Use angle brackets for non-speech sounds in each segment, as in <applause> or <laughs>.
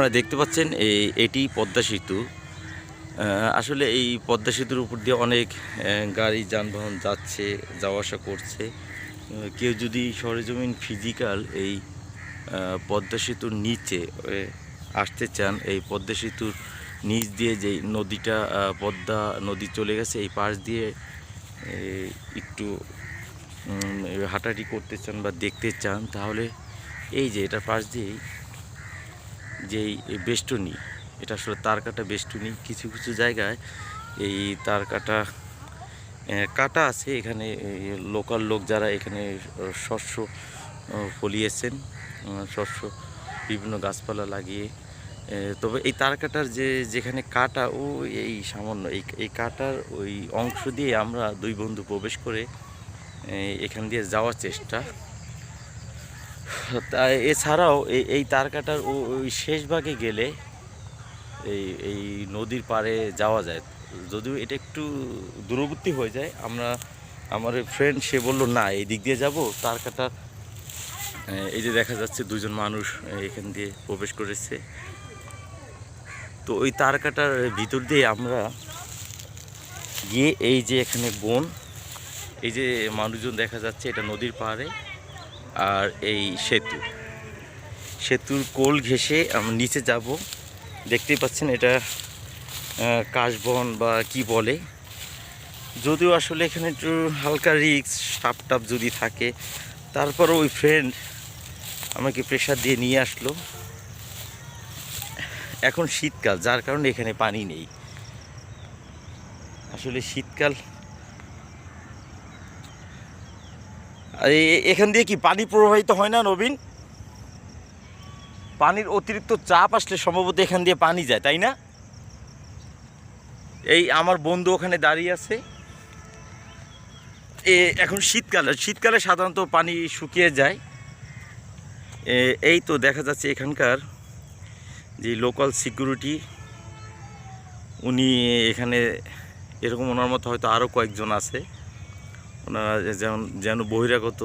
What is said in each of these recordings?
আপনারা দেখতে পাচ্ছেন এই, এটি পদ্মা সেতু। আসলে এই পদ্মা সেতুর উপর দিয়ে অনেক গাড়ি যানবাহন যাচ্ছে, যাওয়া আসা করছে। কেউ যদি সরেজমিন ফিজিক্যাল এই পদ্মা সেতুর নিচে আসতে চান, এই পদ্মা সেতুর নিচ দিয়ে যে নদীটা পদ্মা নদী চলে গেছে, এই পাশ দিয়ে একটু হাঁটাহাঁটি করতে চান বা দেখতে চান, তাহলে এই যে এটার পাশ দিয়েই যেই বেষ্টনী, এটা আসলে তার কাটা বেষ্টনী। কিছু কিছু জায়গায় এই তার কাটা কাটা আছে। এখানে লোকাল লোক যারা এখানে শস্য ফলিয়েছেন শস্য, বিভিন্ন গাছপালা লাগিয়ে তবে এই তার কাটার যে, যেখানে কাটা, ও এই সামান্য, এই এই কাটার ওই অংশ দিয়ে আমরা দুই বন্ধু প্রবেশ করে এখান দিয়ে যাওয়ার চেষ্টা <laughs> তা এছাড়াও এই এই তার কাটার ওই শেষ ভাগে গেলে এই এই নদীর পাড়ে যাওয়া যায়। যদিও এটা একটু দূরবর্তী হয়ে যায়, আমরা আমার ফ্রেন্ড সে বলল, না, এই দিক দিয়ে যাব। তার কাটা এই যে দেখা যাচ্ছে দুজন মানুষ এখান দিয়ে প্রবেশ করেছে। তো ওই তার কাটার ভিতর দিয়ে আমরা গিয়ে এই যে এখানে বন, এই যে মানুষজন দেখা যাচ্ছে, এটা নদীর পাড়ে। আর এই সেতু। সেতুর কোল ঘেঁষে আমরা নিচে যাব। দেখতেই পাচ্ছেন এটা কাশবন বা কি বলে। যদিও আসলে এখানে একটু হালকা রিক্স সাপ টাপ যদি থাকে, তারপরও ওই ফ্রেন্ড আমাকে প্রেশার দিয়ে নিয়ে আসলো। এখন শীতকাল, যার কারণে এখানে পানি নেই। আসলে শীতকাল আর এ- এখান দিয়ে কি পানি প্রবাহিত হয় না, নবীন? পানির অতিরিক্ত চাপ আসলে সম্ভবত এখান দিয়ে পানি যায়, তাই না? এই আমার বন্ধু ওখানে দাঁড়িয়ে আছে। এ, এখন শীতকালে শীতকালে সাধারণত পানি শুকিয়ে যায়। এই তো দেখা যাচ্ছে এখানকার যে লোকাল সিকিউরিটি উনি এখানে এরকম ওনার মতো হয়তো আরও কয়েকজন আছে। ওনারা যেমন যেন বহিরাগত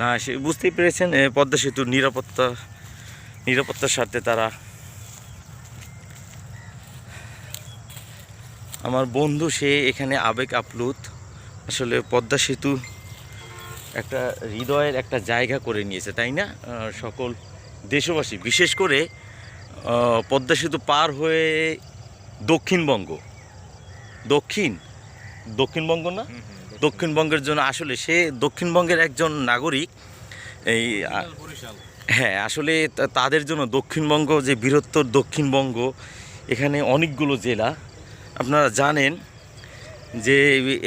না আসে। বুঝতেই পেরেছেন পদ্মা সেতুর নিরাপত্তা, নিরাপত্তার স্বার্থে তারা আমার বন্ধু, সে এখানে আবেগ আপ্লুত। আসলে পদ্মা সেতু একটা হৃদয়ের একটা জায়গা করে নিয়েছে, তাই না? সকল দেশবাসী, বিশেষ করে পদ্মা সেতু পার হয়ে দক্ষিণবঙ্গ। দক্ষিণ? দক্ষিণবঙ্গ না? দক্ষিণবঙ্গের জন্য আসলে সে দক্ষিণবঙ্গের একজন নাগরিক, এই হ্যাঁ আসলে তাদের জন্য দক্ষিণবঙ্গ যে বৃহত্তর দক্ষিণবঙ্গ, এখানে অনেকগুলো জেলা। আপনারা জানেন যে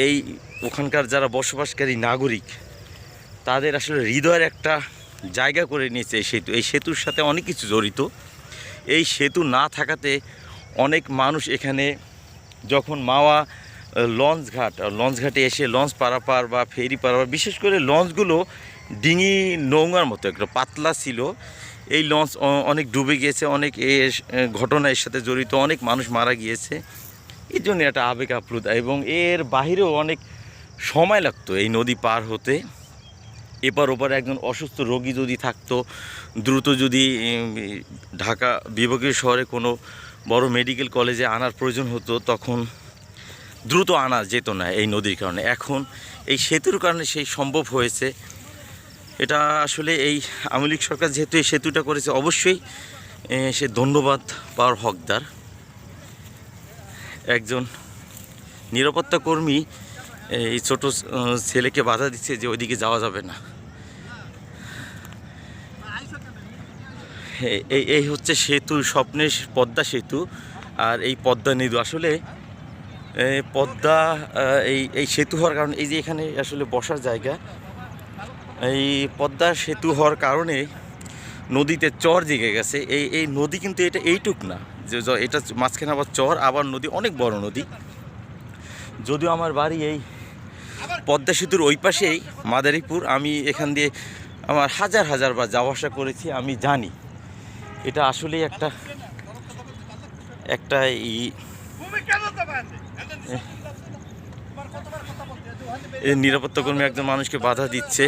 এই ওখানকার যারা বসবাসকারী নাগরিক, তাদের আসলে হৃদয়ের একটা জায়গা করে নিয়েছে এই সেতু। এই সেতুর সাথে অনেক কিছু জড়িত। এই সেতু না থাকাতে অনেক মানুষ এখানে যখন মাওয়া লঞ্চ ঘাট লঞ্চ ঘাটে এসে লঞ্চ পারাপার বা ফেরি পারাপার, বিশেষ করে লঞ্চগুলো ডিঙি নৌকার মতো, একটা পাতলা ছিল। এই লঞ্চ অনেক ডুবে গিয়েছে, অনেক এর ঘটনা এর সাথে জড়িত, অনেক মানুষ মারা গিয়েছে। এই জন্য একটা আবেগ আপ্লুত, এবং এর বাহিরেও অনেক সময় লাগতো এই নদী পার হতে। এপার ওপার একজন অসুস্থ রোগী যদি থাকতো, দ্রুত যদি ঢাকা বিভাগীয় শহরে কোনো বড় মেডিকেল কলেজে আনার প্রয়োজন হতো, তখন দ্রুত আনা যেত না এই নদীর কারণে। এখন এই সেতুর কারণে সেই সম্ভব হয়েছে। এটা আসলে এই আওয়ামী লীগ সরকার যেহেতু এই সেতুটা করেছে, অবশ্যই সে ধন্যবাদ পাওয়ার হকদার। একজন নিরাপত্তা কর্মী এই ছোট ছেলেকে বাধা দিচ্ছে যে ওইদিকে যাওয়া যাবে না। এই- এই হচ্ছে সেতু স্বপ্নের পদ্মা সেতু, আর এই পদ্মা নদী। আসলে পদ্মা এই এই সেতু হওয়ার কারণে, এই যে এখানে আসলে বসার জায়গা, এই পদ্মা সেতু হওয়ার কারণে নদীতে চর জেগে গেছে। এই এই নদী কিন্তু এটা এইটুক না, যে এটা মাঝখানে আবার চর, আবার নদী অনেক বড় নদী। যদিও আমার বাড়ি এই পদ্মা সেতুর ওই পাশেই, মাদারীপুর, আমি এখান দিয়ে আমার হাজার হাজার বার যাওয়া আসা করেছি, আমি জানি। এটা আসলেই একটা একটা ই এই নিরাপত্তা কর্মী একজন মানুষকে বাধা দিচ্ছে।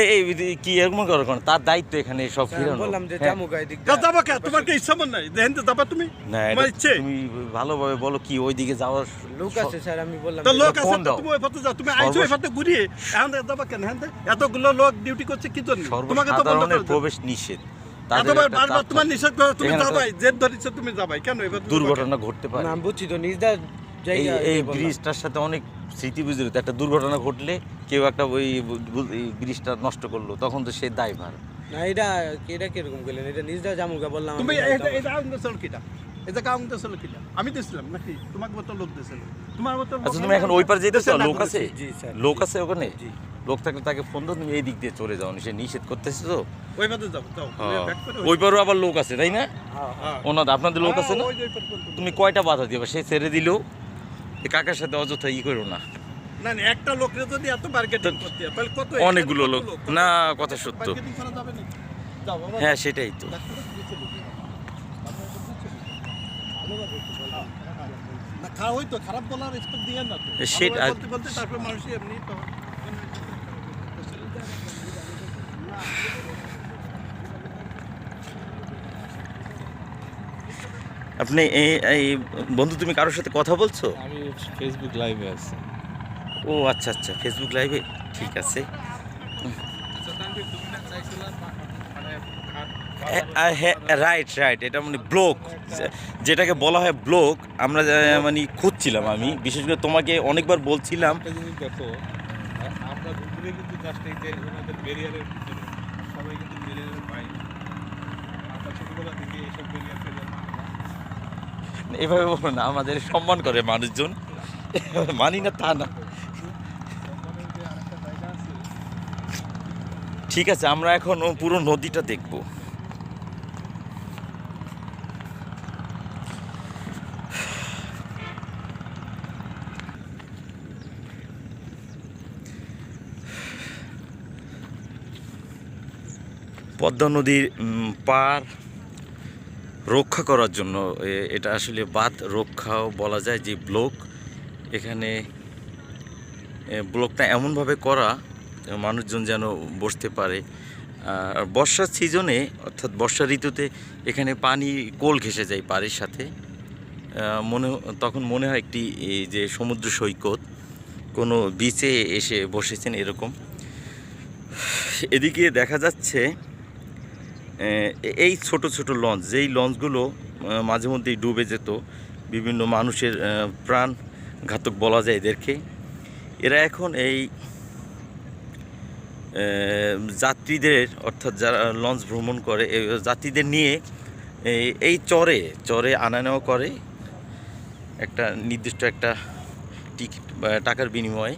এই এই কি এরকম করো কেন? তার দায়িত্ব এখানে সব ফিরানো। বললাম যে হ্যাঁ। জামুকা এদিক তা দিয়ে- কে? তোমার কি ইচ্ছা মন নাই? দেখেন তো যাবা তুমি? না তোমার ইচ্ছে? তুমি ভালোভাবে বলো কি ওইদিকে যাওয়ার লোক আছে স্যার আমি বললাম তো লোক আছে তুমি ওই পথে যাও। তুমি আইছো ওই পথে ঘুরিয়ে। এখন কেন? হ্যাঁ এতগুলো লোক ডিউটি করছে কি জন্য? তোমাকে তো বন্ধ করে প্রবেশ নিষেধ। বারবার তোমার নিষেধ করে তুমি যাবাই জেদ ধরিছে তুমি যাবাই। কেন এবার দুর্ঘটনা ঘটতে পারে। না, আমি বুঝছি তো নিজদার এই এই ব্রিজটার সাথে অনেক স্মৃতি বিজড়িত। একটা দুর্ঘটনা ঘটলে কেউ একটা ওই ব্রিজটা নষ্ট করল তখন তো সে দায়ভার। না এটা এটা কীরকম গেলেন এটা নিজদা জামুকা বললাম তুমি এটা এটা কিটা? এটা কাউন দেছিল কিটা? আমি দিছিলাম নাকি? তোমাকে মতো লোক দিছিল। তোমার মতো আচ্ছা তুমি এখন ওই পার যেতেছো লোক আছে? জি, স্যার। লোক আছে ওখানে? জি। লোক থাকলে তাকে ফোন দাও তুমি এই দিক দিয়ে চলে যাও সে নিষেধ করতেছে তো। ওই পথে যাও হ্যাঁ। ব্যাক করে ওই পারও আবার লোক আছে তাই না? হ্যাঁ, হ্যাঁ। ওনাদের আপনাদের লোক আছে না। তুমি কয়টা বাধা দিবে? সে ছেড়ে দিলেও কাকার সাথে অযথা ই করো না। না একটা লোকের যদি এত মার্কেটিং করতে তাহলে কত অনেকগুলো লোক। না কথা সত্য। মার্কেটিং করা যাবে না হ্যাঁ সেটাই তো। সেটা- তারপরে মানুষ এমনি আপনি এই এই বন্ধু তুমি কারোর সাথে কথা বলছো? আমি ফেসবুক লাইভে আছি। ও আচ্ছা আচ্ছা ফেসবুক লাইভে ঠিক আছে। রাইট রাইট এটা মানে ব্লক যেটাকে বলা হয় ব্লক আমরা মানে খুঁজছিলাম আমি বিশেষ করে তোমাকে অনেকবার বলছিলাম। দেখো আমরা কিন্তু জাস্ট এই যে ওনাদের ব্যারিয়ারের সবাই কিন্তু ব্যারিয়ারের বাইরে আমরা ছোটবেলা থেকে এইসব ব্যারিয়ার ফেলে এভাবে বলো না, আমাদের সম্মান করে মানুষজন। মানি না তা না। ঠিক আছে, আমরা এখন পুরো নদীটা দেখব। পদ্মা নদীর পার রক্ষা করার জন্য এটা আসলে বাঁধ রক্ষাও বলা যায় যে ব্লক। এখানে ব্লকটা এমনভাবে করা মানুষজন যেন বসতে পারে। আর বর্ষার সিজনে, অর্থাৎ বর্ষা ঋতুতে এখানে পানি, কোল ঘেসে যায় পাড়ের সাথে। মনে, তখন মনে হয় একটি যে সমুদ্র সৈকত, কোনো বিচে এসে বসেছেন এরকম। এদিকে দেখা যাচ্ছে এই ছোট ছোট লঞ্চ, যেই লঞ্চগুলো মাঝে মধ্যেই ডুবে যেত, বিভিন্ন মানুষের প্রাণ ঘাতক বলা যায় এদেরকে। এরা এখন এই যাত্রীদের, অর্থাৎ যারা লঞ্চ ভ্রমণ করে যাত্রীদের নিয়ে এই চরে চরে আনা নেওয়া করে একটা নির্দিষ্ট একটা টিকিট টাকার বিনিময়ে।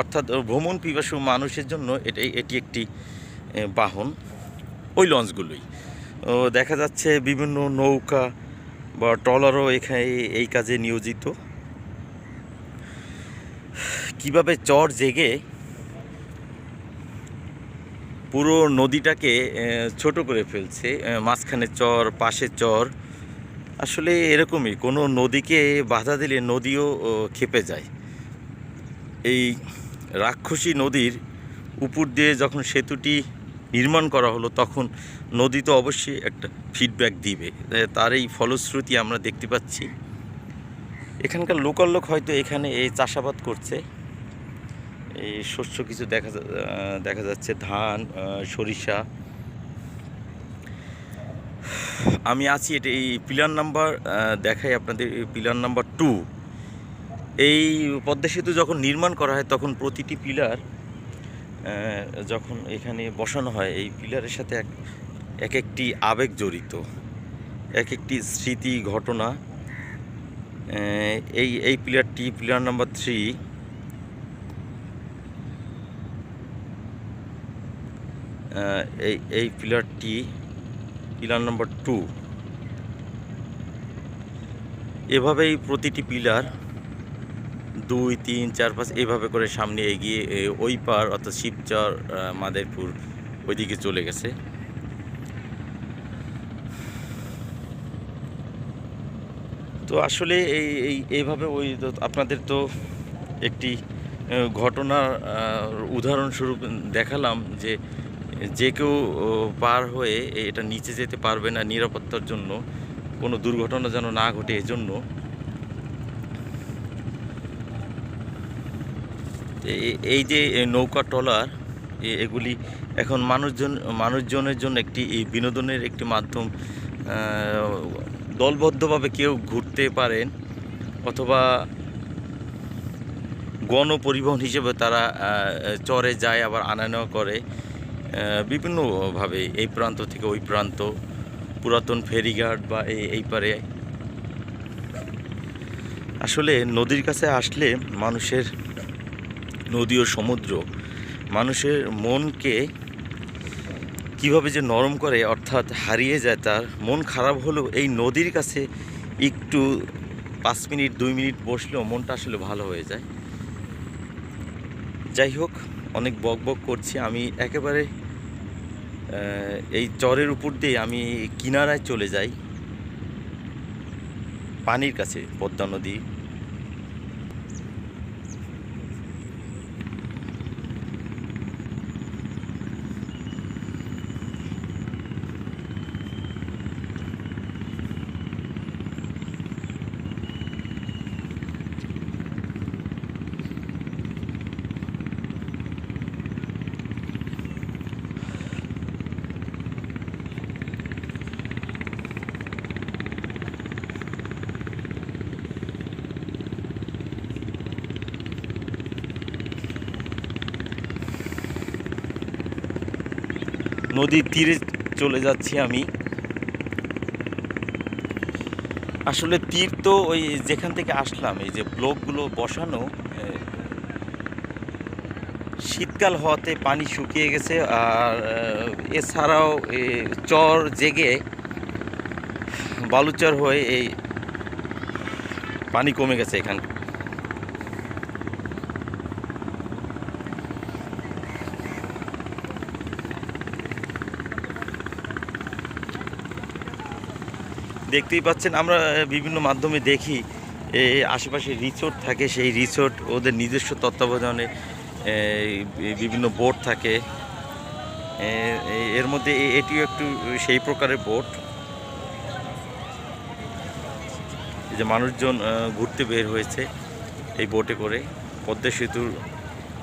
অর্থাৎ ভ্রমণ পিপাসু মানুষের জন্য এটাই, এটি একটি বাহন। ওই লঞ্চগুলোই। ও দেখা যাচ্ছে বিভিন্ন নৌকা বা ট্রলারও এখানে এই কাজে নিয়োজিত। কীভাবে চর জেগে পুরো নদীটাকে ছোট করে ফেলছে মাঝখানে চর, পাশে চর, আসলে এরকমই কোনো নদীকে বাধা দিলে নদীও ক্ষেপে যায়। এই রাক্ষসী নদীর উপর দিয়ে যখন সেতুটি নির্মাণ করা হলো, তখন নদী তো অবশ্যই একটা ফিডব্যাক দিবে। তার এই ফলশ্রুতি আমরা দেখতে পাচ্ছি। এখানকার লোকাল লোক হয়তো এখানে এই চাষাবাদ করছে। এই শস্য কিছু দেখা দেখা যাচ্ছে, ধান সরিষা। আমি আছি এটা এই পিলার নাম্বার দেখাই আপনাদের পিলার নাম্বার টু এই পদ্মা সেতু যখন নির্মাণ করা হয়, তখন প্রতিটি পিলার যখন এখানে বসানো হয়, এই পিলারের সাথে এক এক একটি আবেগ জড়িত, এক একটি স্মৃতি ঘটনা এই এই পিলারটি, পিলার নাম্বার থ্রি এই এই পিলারটি, পিলার নাম্বার টু, এভাবেই প্রতিটি পিলার দুই, তিন, চার, পাঁচ এভাবে করে সামনে এগিয়ে ওই পার অর্থাৎ শিবচর মাদারীপুর ওইদিকে চলে গেছে। তো আসলে এই এই, এইভাবে ওই আপনাদের তো একটি ঘটনার উদাহরণস্বরূপ দেখালাম যে যে কেউ পার হয়ে এটা নিচে যেতে পারবে না নিরাপত্তার জন্য, কোনো দুর্ঘটনা যেন না ঘটে এজন্য। এই যে নৌকা, ট্রলার এগুলি এখন মানুষজন, মানুষজনের জন্য একটি এই বিনোদনের একটি মাধ্যম দলবদ্ধভাবে কেউ ঘুরতে পারেন অথবা গণপরিবহন হিসেবে তারা চরে যায়, আবার আনা নেওয়া করে বিভিন্নভাবে এই প্রান্ত থেকে ওই প্রান্ত, পুরাতন ফেরিঘাট বা এই এই পারে। আসলে নদীর কাছে আসলে মানুষের নদী ও সমুদ্র, মানুষের মনকে কীভাবে যে নরম করে অর্থাৎ হারিয়ে যায় তার মন খারাপ হলেও এই নদীর কাছে একটু পাঁচ মিনিট, দুই মিনিট বসলেও মনটা আসলে ভালো হয়ে যায়। যাই হোক, অনেক বক বক করছি। আমি একেবারে এই চরের উপর দিয়ে আমি কিনারায় চলে যাই। পানির কাছে, পদ্মা নদী। নদীর তীরে চলে যাচ্ছি আমি। আসলে তীর তো ওই যেখান থেকে আসলাম, এই যে ব্লকগুলো বসানো শীতকাল হওয়াতে পানি শুকিয়ে গেছে আর এছাড়াও চর জেগে বালুচর হয়ে এই পানি কমে গেছে এখান। দেখতেই পাচ্ছেন, আমরা বিভিন্ন মাধ্যমে দেখি আশেপাশে রিসোর্ট থাকে, সেই রিসোর্ট ওদের নিজস্ব তত্ত্বাবধানে বিভিন্ন বোট থাকে। এর মধ্যে এটিও একটু সেই প্রকারের বোট যে মানুষজন ঘুরতে বের হয়েছে এই বোটে করে। পদ্মা সেতুর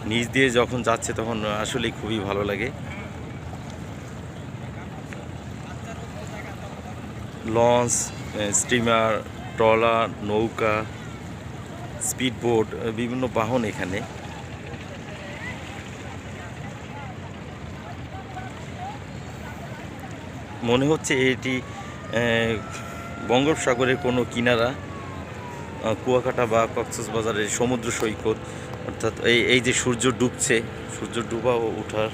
নিচ দিয়ে যখন যাচ্ছে তখন আসলেই খুবই ভালো লাগে। লঞ্চ স্টিমার, ট্রলার, নৌকা স্পিড বোট বিভিন্ন বাহন এখানে। মনে হচ্ছে এটি বঙ্গোপসাগরের কোনো কিনারা কুয়াকাটা বা কক্সবাজারের সমুদ্র সৈকত, অর্থাৎ এই এই যে সূর্য ডুবছে, সূর্য ডুবা ও ওঠার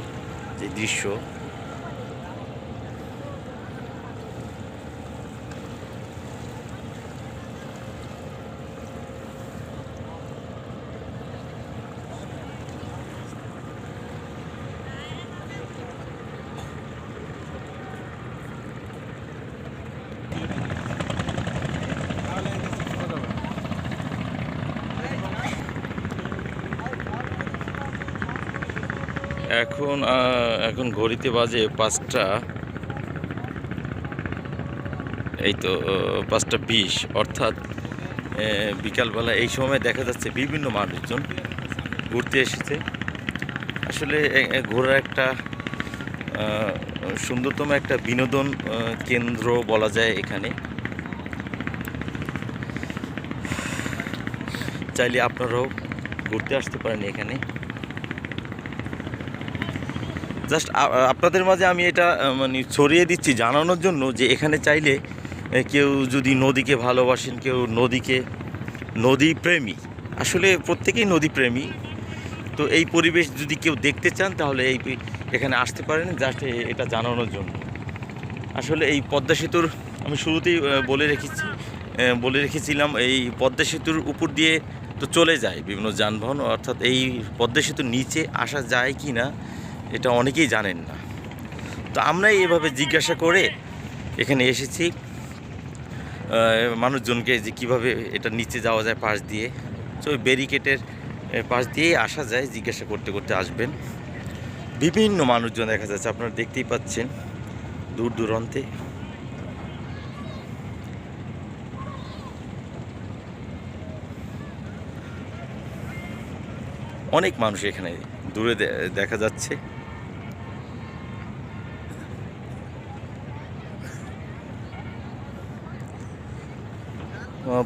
যে দৃশ্য। এখন এখন ঘড়িতে বাজে পাঁচটা। এই তো পাঁচটা বিশ। অর্থাৎ বিকালবেলা এই সময় দেখা যাচ্ছে বিভিন্ন মানুষজন ঘুরতে এসেছে। আসলে ঘোরার একটা সুন্দরতম একটা বিনোদন কেন্দ্র বলা যায় এখানে। চাইলে আপনারাও ঘুরতে আসতে পারেন এখানে। জাস্ট আপনাদের মাঝে আমি এটা মানে ছড়িয়ে দিচ্ছি জানানোর জন্য যে এখানে চাইলে কেউ যদি নদীকে ভালোবাসেন, কেউ নদীকে, নদী প্রেমী। আসলে প্রত্যেকেই নদী প্রেমী। তো এই পরিবেশ যদি কেউ দেখতে চান, তাহলে এই এখানে আসতে পারেন জাস্ট এটা জানানোর জন্য। আসলে এই পদ্মা সেতুর, আমি শুরুতেই বলে রেখেছি বলে রেখেছিলাম, এই পদ্মা সেতুর উপর দিয়ে তো চলে যায় বিভিন্ন যানবাহন, অর্থাৎ এই পদ্মা সেতুর নিচে আসা যায় কি না এটা অনেকেই জানেন না। তো আমরাই এভাবে জিজ্ঞাসা করে এখানে এসেছি। মানুষজনকে যে কীভাবে এটা নিচে যাওয়া যায় পাশ দিয়ে। তো ওই ব্যারিকেটের পাশ দিয়েই আসা যায়, জিজ্ঞাসা করতে করতে আসবেন। বিভিন্ন মানুষজন দেখা যাচ্ছে, আপনারা দেখতেই পাচ্ছেন দূর দূরান্তে। অনেক মানুষ এখানে দূরে দেখা যাচ্ছে।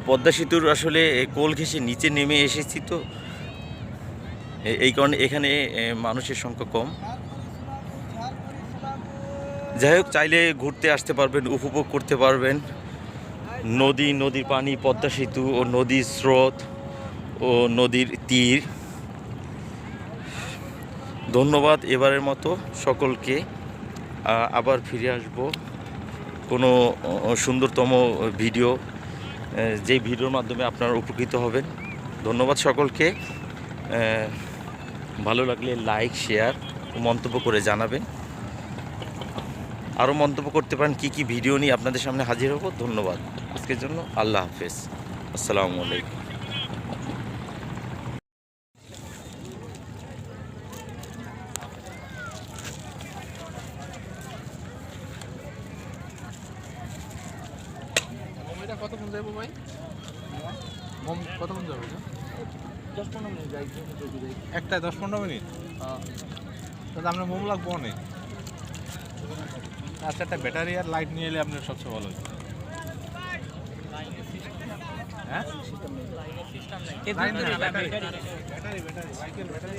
পদ্মা সেতুর আসলে কোল ঘেঁষে নিচে নেমে এসেছি তো। এই কারণে এখানে মানুষের সংখ্যা কম। যাই হোক, চাইলে ঘুরতে আসতে পারবেন, উপভোগ করতে পারবেন। নদী, নদীর পানি, পদ্মা সেতু ও নদীর স্রোত ও নদীর তীর। ধন্যবাদ এবারের মতো সকলকে। আবার ফিরে আসব কোনো সুন্দরতম ভিডিও যে ভিডিওর মাধ্যমে আপনারা উপকৃত হবেন। ধন্যবাদ সকলকে। ভালো লাগলে লাইক, শেয়ার ও মন্তব্য করে জানাবেন। আরও মন্তব্য করতে পারেন কি কি ভিডিও নিয়ে আপনাদের সামনে হাজির হব। ধন্যবাদ। আজকের জন্য আল্লাহ হাফেজ। আসসালামু আলাইকুম। কতক্ষণ যাবে দশ পনেরো মিনিট যাই দশ পনেরো মিনিট? তাহলে আপনার মোম লাগবো অনেক আচ্ছা একটা ব্যাটারি আর লাইট নিয়ে এলে আপনার সবচেয়ে ভালো হতো হ্যাঁ? ব্যাটারি ব্যাটারি ব্যাটারি বাইকের ব্যাটারি